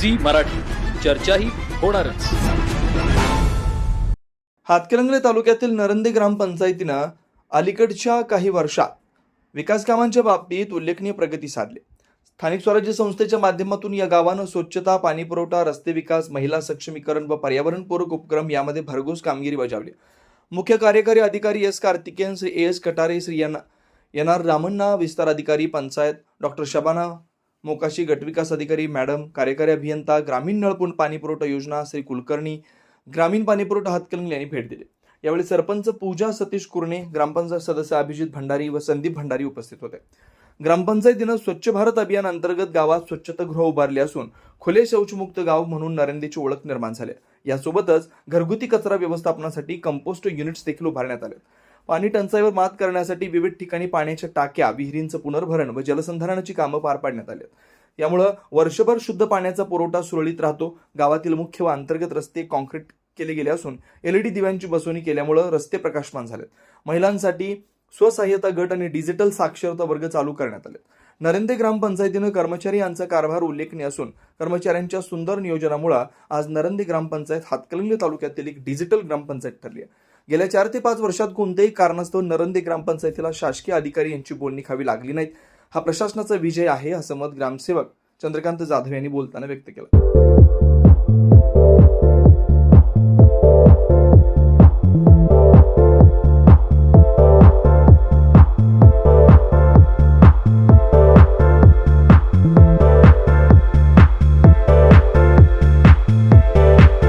Zee Marathi. चर्चाही होणारच. हातकरंगले तालुक्यातील नरंदे ग्रामपंचायतीनं अलीकडच्या काही वर्षात विकास कामांच्या बाबतीत उल्लेखनीय प्रगती साधली. स्थानिक स्वराज्य संस्थेच्या माध्यमातून या गावानं स्वच्छता पाणीपुरवठा रस्ते विकास महिला सक्षमीकरण व पर्यावरणपूरक उपक्रम यामध्ये भरघोस कामगिरी बजावली. मुख्य कार्यकारी अधिकारी S Karthikeyan Shri A S Katare Shri N N R Ramanna विस्तार अधिकारी पंचायत डॉक्टर शबाना मोकाशी गटविकास अधिकारी मॅडम कार्यकारी अभियंता ग्रामीण नळपूर्ण पाणीपुरवठा योजना श्री कुलकर्णी ग्रामीण पाणीपुरवठा हातकणंगले यांनी भेट दिली. यावेळी सरपंच पूजा सतीश कुरणे ग्रामपंचायत सदस्य अभिजित भंडारी व संदीप भंडारी उपस्थित होते. ग्रामपंचायतीनं स्वच्छ भारत अभियान अंतर्गत गावात स्वच्छतागृह उभारले असून खुले शौचमुक्त गाव म्हणून नरेंद्रची ओळख निर्माण झाली यासोबतच घरगुती कचरा व्यवस्थापनासाठी कंपोस्ट युनिट्स देखील उभारण्यात आले पाणी टंचाईवर मात करण्यासाठी विविध ठिकाणी पाण्याच्या टाक्या विहिरींचं पुनर्भरण व जलसंधारणाची कामं पार पाडण्यात आली यामुळं वर्षभर शुद्ध पाण्याचा पुरवठा सुरळीत राहतो. गावातील मुख्य व अंतर्गत रस्ते कॉन्क्रीट केले गेले असून एलईडी दिव्यांची बसवणी केल्यामुळं रस्ते प्रकाशमान झालेत. महिलांसाठी स्वसहाय्यता गट आणि डिजिटल साक्षरता वर्ग चालू करण्यात आले नरेंद्र ग्रामपंचायतीनं कर्मचारी यांचा कारभार उल्लेखनीय असून कर्मचाऱ्यांच्या सुंदर नियोजनामुळे आज नरंदे ग्रामपंचायत हातकणंगले तालुक्यातील एक डिजिटल ग्रामपंचायत ठरली आहे. गेल्या चार ते पाच वर्षात कोणत्याही कारणास्तव नरंदे ग्रामपंचायतीला शासकीय अधिकारी यांची बोलणी खावी लागली नाहीत. हा प्रशासनाचा विजय आहे असं मत ग्रामसेवक चंद्रकांत जाधव यांनी बोलताना व्यक्त केलं.